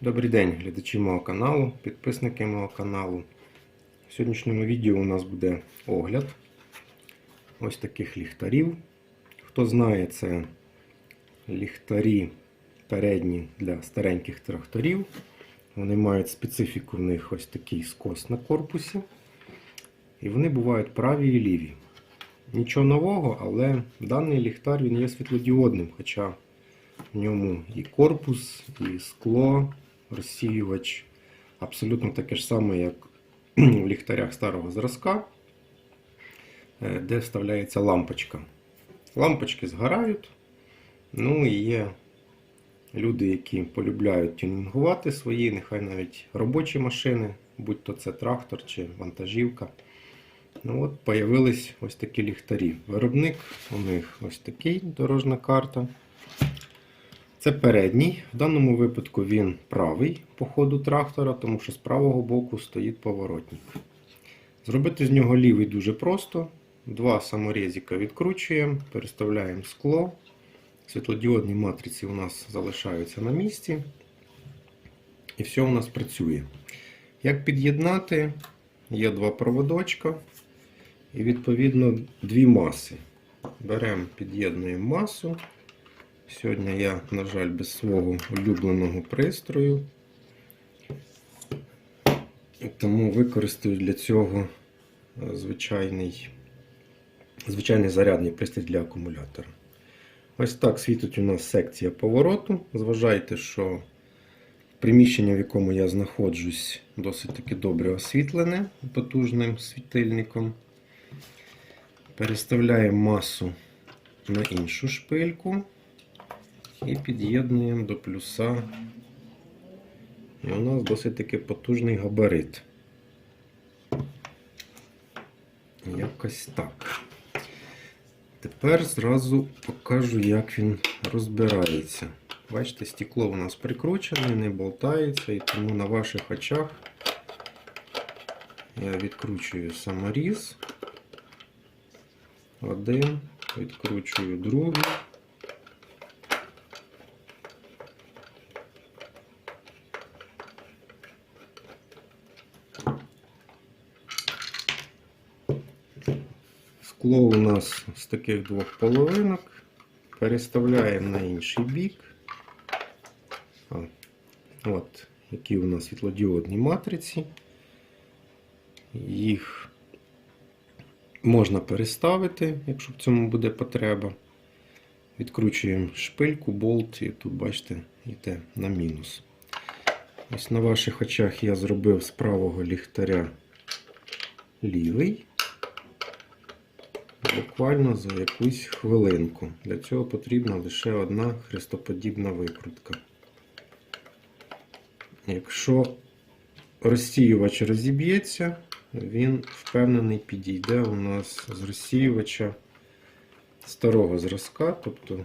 Добрий день, глядачі мого каналу, підписники мого каналу. В сьогоднішньому відео у нас буде огляд ось таких ліхтарів. Хто знає, це ліхтарі передні для стареньких тракторів. Вони мають специфіку в них ось такий скос на корпусі. І вони бувають праві і ліві. Нічого нового, але даний ліхтар він є світлодіодним, хоча в ньому і корпус, і скло, розсіювач абсолютно таке ж саме, як в ліхтарях старого зразка, е, де вставляється лампочка. Лампочки згорають. Ну і є люди, які полюбляють тюнінгувати свої, нехай навіть робочі машини, будь то це трактор чи вантажівка. Ну от, появились ось такі ліхтарі. Виробник у них ось такий дорожна карта. Це передній. В даному випадку він правий по ходу трактора, тому що з правого боку стоїть поворотник. Зробити з нього лівий дуже просто. Два саморізика відкручуємо, переставляємо скло. Світлодіодні матриці у нас залишаються на місці. І все у нас працює. Як під'єднати? Є два проводочка і відповідно дві маси. Беремо, під'єднуємо масу. Сьогодні я, на жаль, без свого улюбленого пристрою. Тому використаю для цього е, звичайний, звичайний зарядний пристрій для акумулятора. Ось так світить у нас секція повороту. Зважайте, що приміщення, в якому я знаходжусь, досить таки добре освітлене потужним світильником. Переставляємо масу на іншу шпильку і під'єднуємо до плюса. І у нас досить таки потужний габарит. Якось так. Тепер зразу покажу, як він розбирається. Бачите, стекло у нас прикручене, не болтається, і тому на ваших очах я відкручую саморіз. Один, відкручую другий. Скло у нас з таких двох половинок. Переставляємо на інший бік. От, які у нас світлодіодні матриці. Їх можна переставити, якщо в цьому буде потреба. Відкручуємо шпильку, болт, і тут, бачите, йде на мінус. Ось на ваших очах я зробив з правого ліхтаря лівий. Буквально за якусь хвилинку. Для цього потрібна лише одна хрестоподібна викрутка. Якщо розсіювач розіб'ється, він впевнений підійде у нас з розсіювача старого зразка, тобто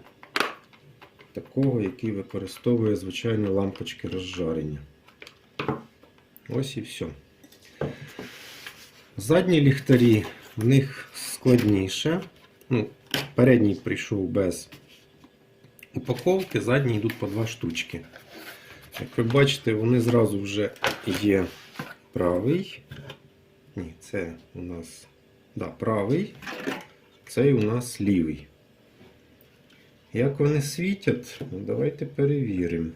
такого, який використовує звичайні лампочки розжарення. Ось і все. Задні ліхтарі в них складніше. Ну, передній прийшов без упаковки, задні йдуть по два штучки. Як ви бачите, вони зразу вже є правий. Ні, це у нас да, правий, цей у нас лівий. Як вони світять, ну, давайте перевіримо.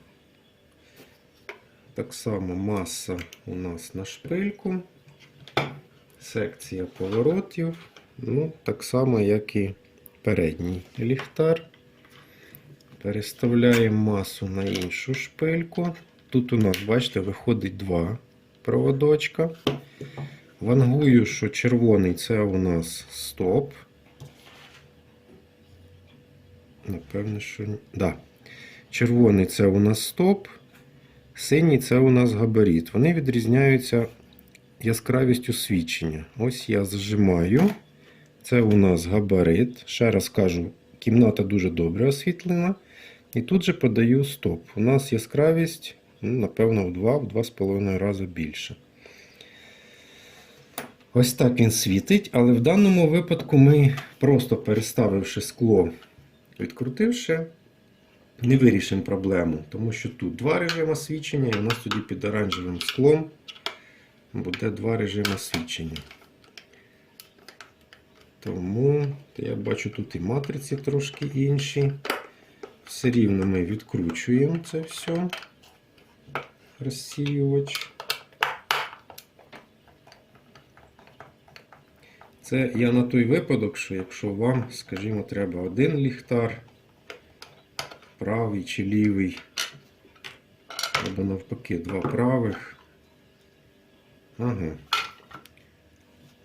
Так само маса у нас на шпильку, секція поворотів, ну, так само, як і передній ліхтар. Переставляємо масу на іншу шпильку. Тут у нас, бачите, виходить два проводочка. Вангую, що червоний це у нас стоп. Напевно, що. Да. Червоний це у нас стоп, синій це у нас габарит. Вони відрізняються яскравістю свідчення. Ось я зжимаю. Це у нас габарит. Ще раз кажу, кімната дуже добре освітлена. І тут же подаю стоп. У нас яскравість, ну, напевно, в 2-2,5 рази більше. Ось так він світить, але в даному випадку ми, просто переставивши скло, відкрутивши, не вирішимо проблему, тому що тут два режими свідчення, і у нас тоді під оранжевим склом буде два режими свідчення. Тому я бачу тут і матриці трошки інші. Все рівно ми відкручуємо це все. Розсіювач. Це я на той випадок, що якщо вам, скажімо, треба один ліхтар, правий чи лівий, або навпаки два правих. Ага.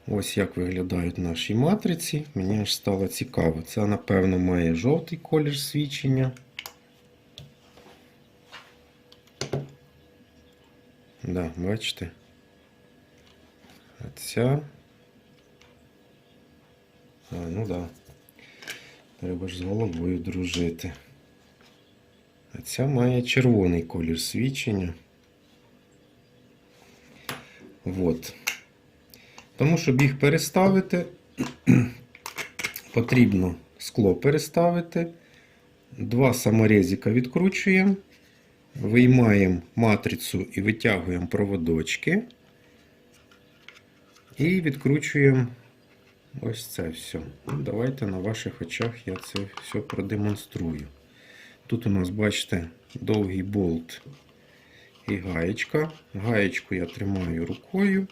Ось як виглядають наші матриці. Мені аж стало цікаво. Це, напевно, має жовтий колір свічення. Да, бачите? А ця. А, ну да. Треба ж з головою дружити. А ця має червоний колір свічення. Вот. Тому, щоб їх переставити, потрібно скло переставити. Два саморезика відкручуємо, виймаємо матрицю і витягуємо проводочки. І відкручуємо ось це все. Давайте на ваших очах я це все продемонструю. Тут у нас, бачите, довгий болт і гаєчка. Гаєчку я тримаю рукою.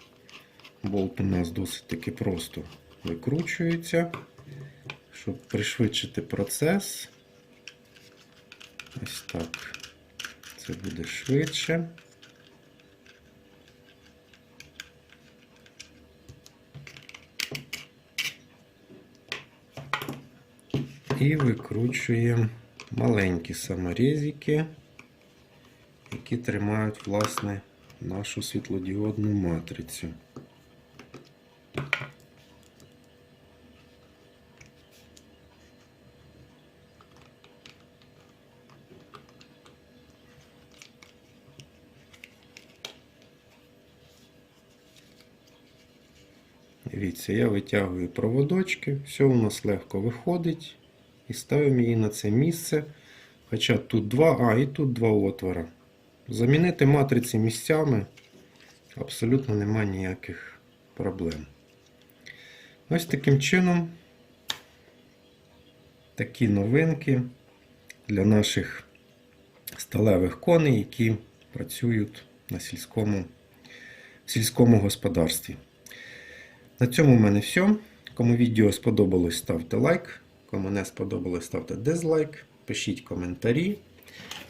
Болт у нас досить таки просто викручується, щоб пришвидшити процес. Ось так. Це буде швидше. І викручуємо маленькі саморезики, які тримають, власне, нашу світлодіодну матрицю. Дивіться, я витягую проводочки, все у нас легко виходить. І ставимо її на це місце. Хоча тут два, а і тут два отвора. Замінити матриці місцями абсолютно нема ніяких проблем. Ось таким чином такі новинки для наших сталевих коней, які працюють на сільському, сільському господарстві. На цьому в мене все. Кому відео сподобалось, ставте лайк. Кому не сподобалось, ставте дизлайк. Пишіть коментарі.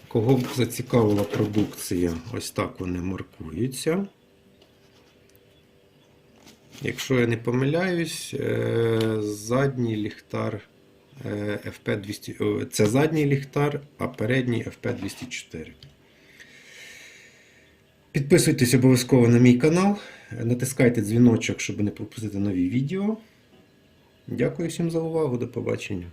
Кого б зацікавила продукція, ось так вони маркуються. Якщо я не помиляюсь, е, задній ліхтар е, FP200, це задній ліхтар, а передній FP204. Підписуйтесь обов'язково на мій канал, натискайте дзвіночок, щоб не пропустити нові відео. Дякую всім за увагу, до побачення.